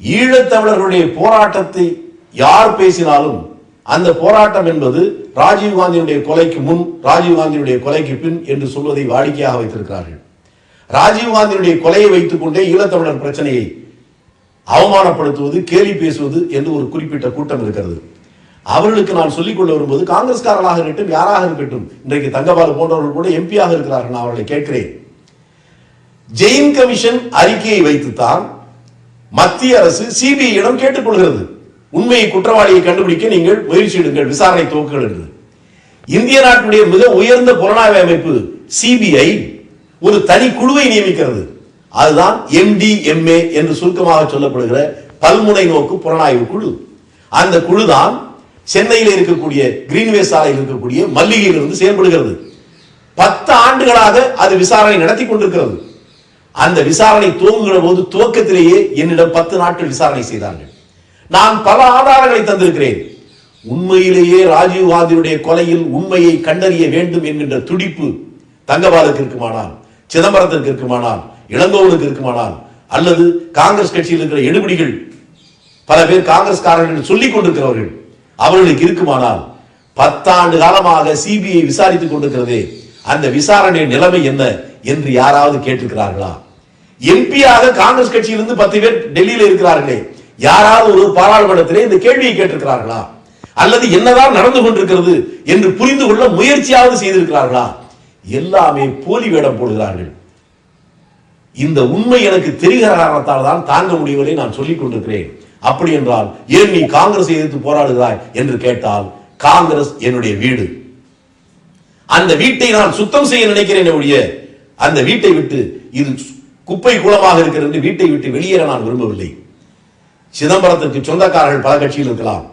ஈழத்தமிழர்களுடைய போராட்டத்தை யார் பேசினாலும் அந்த போராட்டம் என்பது ராஜீவ்காந்தியினுடைய கொலைக்கு முன் ராஜீவ்காந்தியினுடைய கொலைக்கு பின் என்று சொல்வதை வாடிக்கையாக வைத்திருக்கிறார்கள். ராஜீவ்காந்தியினுடைய கொலையை வைத்துக் கொண்டே ஈழத்தமிழர் பிரச்சனையை அவமானப்படுத்துவது கேலி பேசுவது என்று ஒரு குறிப்பிட்ட கூட்டம் இருக்கிறது. அவர்களுக்கு நான் சொல்லிக் கொள்ள வரும்போது காங்கிரஸ்காரர்களாக இருக்கட்டும் யாராக இருக்கட்டும் இன்றைக்கு தங்கபாலு போன்றவர்கள் கூட எம்பியாக இருக்கிறார்கள் நான் அவர்களை கேட்கிறேன். ஜெயின் கமிஷன் அறிக்கையை வைத்துத்தான் மத்திய அரசு சிபிஐயிடம் கேட்டுக்கொள்கிறது. உண்மையை குற்றவாளியை கண்டுபிடிக்க நீங்கள் முயற்சி எடுங்கள். விசாரணை துவக்குங்கள் என்று. இந்திய நாட்டுடைய மிக உயர்ந்த புலனாய்வு அமைப்பு சிபிஐ ஒரு தனி குழுவை நியமிக்கிறது. அதுதான் எம்டிஎம்ஏ என்று சுருக்கமாக சொல்லப்படுகிற பல்முனை நோக்கு புலனாய்வு குழு. அந்த குழு தான் சென்னையில் இருக்கக்கூடிய கிரீன்வே சாலையில் இருக்கக்கூடிய மல்லிகையில் இருந்து செயல்படுகிறது. பத்து ஆண்டுகளாக அது விசாரணை நடத்தி கொண்டிருக்கிறது. அந்த விசாரணை துவங்குகிற போது துவக்கத்திலேயே என்னிடம் பத்து நாட்கள் விசாரணை செய்தார்கள். நான் பல ஆதாரங்களை தந்திருக்கிறேன். உண்மையிலேயே ராஜீவ் காந்தியுடைய கொலையில் உண்மையை கண்டறிய வேண்டும் என்கின்ற துடிப்பு தங்கபாலுக்கு இருக்குமானால் சிதம்பரத்திற்கு இருக்குமானால் இளங்கோவனுக்கு இருக்குமானால் அல்லது காங்கிரஸ் கட்சியில் இருக்கிற எடுபடிகள் பல பேர் காங்கிரஸ்காரர்கள் சொல்லிக் கொண்டிருக்கிறவர்கள் அவர்களுக்கு இருக்குமானால் பத்தாண்டு காலமாக சிபிஐ விசாரித்துக் கொண்டிருக்கிறதே அந்த விசாரணை நிலைமை என்ன என்று யாராவது கேட்டிருக்கிறார்களா? எம்பியாக காங்கிரஸ் கட்சியிலிருந்து பத்து பேர் டெல்லியில இருக்கிறார்களே யாராவது ஒரு பாராளுமன்றத்திலே இந்த கேள்வியை கேட்டிருக்கிறார்களா? அல்லது என்னதான் நடந்து கொண்டிருக்கிறது என்று புரிந்து கொள்ள முயற்சியாவது செய்திருக்கிறார்களா? எல்லாமே போலி வேடம் போடுகிறார்கள். இந்த உண்மை எனக்கு தெரிகிற காரணத்தால் தான் தாங்க முடியவில்லை நான் சொல்லிக் கொண்டிருக்கிறேன். அப்படி என்றால் ஏன் நீ காங்கிரஸ் எதிர்த்து போராடுகிறாய் என்று கேட்டால் காங்கிரஸ் என்னுடைய வீடு. அந்த வீட்டை நான் சுத்தம் செய்ய நினைக்கிறேன் ஒழிய அந்த வீட்டை விட்டு இது குப்பை குளமாக இருக்கிறது என்று வீட்டை விட்டு வெளியேற நான் விரும்பவில்லை. சிதம்பரத்திற்கு சொந்தக்காரர்கள் பல கட்சியில் இருக்கலாம்.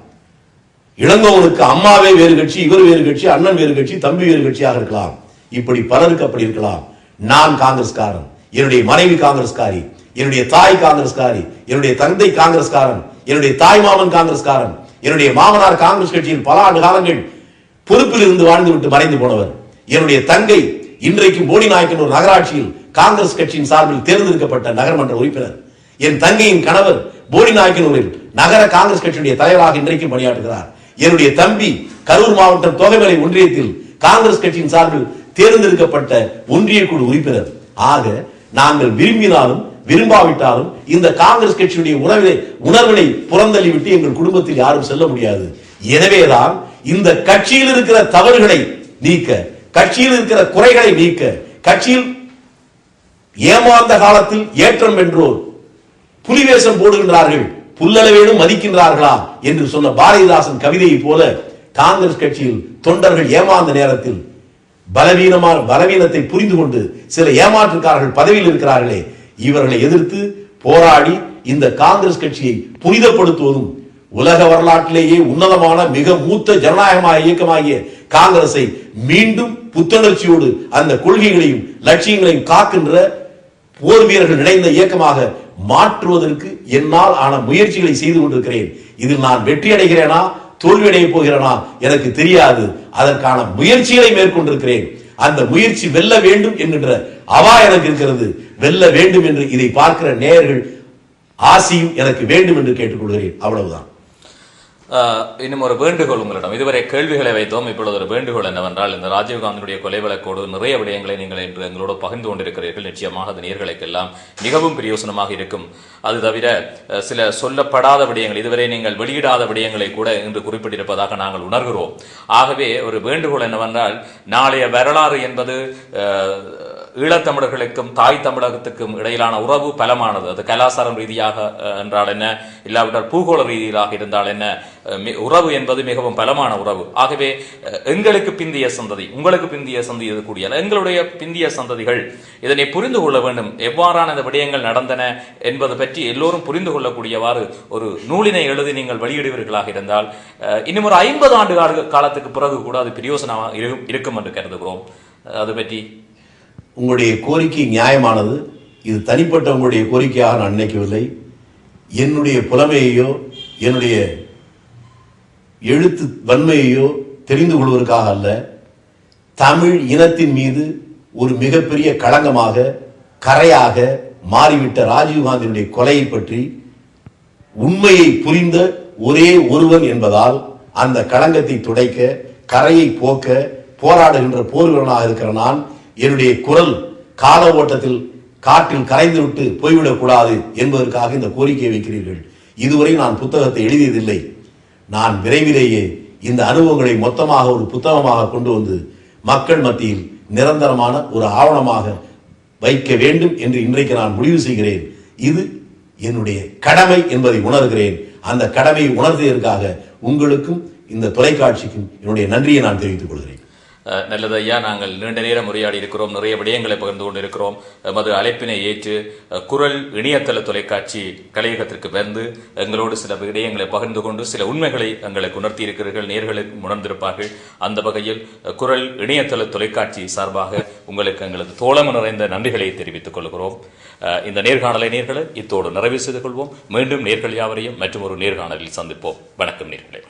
இளங்கோவனுக்கு அம்மாவே வேறு கட்சி இவர் வேறு கட்சி அண்ணன் வேறு கட்சி தம்பி வேறு கட்சியாக இருக்கலாம். இப்படி பலருக்கு அப்படி இருக்கலாம். நான் காங்கிரஸ்காரன் என்னுடைய மனைவி காங்கிரஸ்காரி என்னுடைய தாய் காங்கிரஸ்காரி என்னுடைய தந்தை காங்கிரஸ்காரன் என்னுடைய தாய் மாமன் காங்கிரஸ்காரன் என்னுடைய மாமனார் காங்கிரஸ் கட்சியில் பல ஆண்டு காலங்கள் பொறுப்பில் இருந்து வாழ்ந்து விட்டு மறைந்து போனவர். என்னுடைய தங்கை இன்றைக்கு போடி நாயக்கன் ஒரு நகராட்சியில் காங்கிரஸ் கட்சியின் சார்பில் தேர்ந்தெடுக்கப்பட்ட நகர்மன்ற உறுப்பினர். என் தங்கையின் கணவர் போடி நாயக்கனூரில் நகர காங்கிரஸ் கட்சியுடைய தலைவராக இன்றைக்கு பணியாற்றுகிறார். என்னுடைய தம்பி கரூர் மாவட்டம் தொகைமலை ஒன்றியத்தில் காங்கிரஸ் கட்சியின் சார்பில் தேர்ந்தெடுக்கப்பட்ட ஒன்றிய குழு உறுப்பினர். ஆக நாங்கள் விரும்பினாலும் விரும்பாவிட்டாலும் இந்த காங்கிரஸ் கட்சியுடைய உணவினை உணர்வினை புறந்தள்ளி விட்டு எங்கள் குடும்பத்தில் யாரும் செல்ல முடியாது. எனவேதான் இந்த கட்சியில் இருக்கிற தவறுகளை நீக்க கட்சியில் இருக்கிற குறைகளை நீக்க கட்சியில் ஏமாந்த காலத்தில் ஏற்றம் வென்றோர் புலிவேஷம் போடுகின்றார்கள் புல்லளவேனும் மதிக்கின்றார்களா என்று சொன்ன பாரதிதாசன் கவிதையை போல காங்கிரஸ் கட்சியில் தொண்டர்கள் ஏமாந்த நேரத்தில் பலவீனமான பலவீனத்தை புரிந்து கொண்டு சில ஏமாற்றுக்காரர்கள் பதவியில் இருக்கிறார்களே இவர்களை எதிர்த்து போராடி இந்த காங்கிரஸ் கட்சியை புனிதப்படுத்துவதும் உலக வரலாற்றிலேயே உன்னதமான மிக மூத்த ஜனநாயகமாக இயக்கமாகிய காங்கிரஸை மீண்டும் புத்துணர்ச்சியோடு அந்த கொள்கைகளையும் லட்சியங்களையும் காக்கின்ற போர் வீரர்கள் நிறைந்த இயக்கமாக மாற்றுவதற்கு என்னால் ஆன முயற்சிகளை செய்து கொண்டிருக்கிறேன். இதில் நான் வெற்றி அடைகிறேனா? தோல்வி அடைய போகிறேனா? எனக்கு தெரியாது. அதற்கான முயற்சிகளை மேற்கொண்டிருக்கிறேன். அந்த முயற்சி வெல்ல வேண்டும் என்கின்ற அவா எனக்கு இருக்கிறது. வெல்ல வேண்டும் என்று இதை பார்க்கிற நேயர்கள் ஆசியும் எனக்கு வேண்டும் என்று கேட்டுக்கொள்கிறேன். அவ்வளவுதான். இன்னும் ஒரு வேண்டுகோள் உங்களிடம். இதுவரை கேள்விகளை வைத்தோம். இப்பொழுது ஒரு வேண்டுகோள் என்னவென்றால் இந்த ராஜீவ்காந்தியுடைய கொலை வழக்கோடு நிறைய விடயங்களை நீங்கள் இன்று எங்களோடு பகிர்ந்து கொண்டிருக்கிறீர்கள். நிச்சயமாக அது நேர்களுக்கெல்லாம் மிகவும் பிரயோசனமாக இருக்கும். அது தவிர சில சொல்லப்படாத விடயங்கள் இதுவரை நீங்கள் வெளியிடாத விடயங்களை கூட இன்று குறிப்பிட்டிருப்பதாக நாங்கள் உணர்கிறோம். ஆகவே ஒரு வேண்டுகோள் என்னவென்றால் நாளைய வரலாறு என்பது ஈழத்தமிழர்களுக்கும் தாய் தமிழகத்துக்கும் இடையிலான உறவு பலமானது. அது கலாச்சாரம் ரீதியாக என்றால் என்ன? இல்லாவிட்டால் பூகோள ரீதியாக இருந்தால் என்ன? உறவு என்பது மிகவும் பலமான உறவு. ஆகவே எங்களுக்கு பிந்திய சந்ததி உங்களுக்கு பிந்திய சந்ததி இருக்கக்கூடிய எங்களுடைய பிந்திய சந்ததிகள் இதனை புரிந்து கொள்ள வேண்டும். எவ்வாறான இந்த விடயங்கள் நடந்தன என்பது பற்றி எல்லோரும் புரிந்து கொள்ளக்கூடியவாறு ஒரு நூலினை எழுதி நீங்கள் வெளியிடுவீர்களாக இருந்தால் இன்னும் ஒரு ஐம்பது ஆண்டு கால- காலத்துக்கு பிறகு கூட அது பிரயோசனமாக இரு- இருக்கும் என்று கருதுகிறோம். அது பற்றி உங்களுடைய கோரிக்கை நியாயமானது. இது தனிப்பட்ட உங்களுடைய கோரிக்கையாக நான் நினைக்கவில்லை. என்னுடைய புலமையையோ என்னுடைய எழுத்து வன்மையையோ தெரிந்து கொள்வதற்காக அல்ல. தமிழ் இனத்தின் மீது ஒரு மிகப்பெரிய களங்கமாக கரையாக மாறிவிட்ட ராஜீவ்காந்தியினுடைய கொலையை பற்றி உண்மையை புரிந்த ஒரே ஒருவன் என்பதால் அந்த களங்கத்தை துடைக்க கரையை போக்க போராடுகின்ற போர்வீரனாக இருக்கிற நான் என்னுடைய குரல் கால ஓட்டத்தில் காற்றில் கரைந்து விட்டு போய்விடக்கூடாது என்பதற்காக இந்த கோரிக்கையை வைக்கிறீர்கள். இதுவரை நான் புத்தகத்தை எழுதியதில்லை. நான் விரைவிலேயே இந்த அனுபவங்களை மொத்தமாக ஒரு புத்தகமாக கொண்டு வந்து மக்கள் மத்தியில் நிரந்தரமான ஒரு ஆவணமாக வைக்க வேண்டும் என்று இன்றைக்கு நான் முடிவு செய்கிறேன். இது என்னுடைய கடமை என்பதை உணர்கிறேன். அந்த கடமையை உணர்ந்ததற்காக உங்களுக்கும் இந்த தொலைக்காட்சிக்கும் என்னுடைய நன்றியை நான் தெரிவித்துக் கொள்கிறேன். நல்லது ஐயா நாங்கள் நீண்ட நேரம் உரையாடி இருக்கிறோம் நிறைய விடயங்களை பகிர்ந்து கொண்டிருக்கிறோம். எமது அழைப்பினை ஏற்று குரல் இணையதள தொலைக்காட்சி கலையகத்திற்கு வந்து எங்களோடு சில விடயங்களை பகிர்ந்து கொண்டு சில உண்மைகளை எங்களுக்கு உணர்த்தி இருக்கிறீர்கள் நேர்களை உணர்ந்திருப்பார்கள். அந்த வகையில் குரல் இணையதள தொலைக்காட்சி சார்பாக உங்களுக்கு எங்களது தோழமை நிறைந்த நன்றிகளை தெரிவித்துக் கொள்கிறோம். இந்த நேர்காணலை நேர்களை இத்தோடு நிறைவு செய்து கொள்வோம். மீண்டும் நேர்கள் யாவரையும் மற்றும் ஒரு நேர்காணலில் சந்திப்போம். வணக்கம் நேர்களே.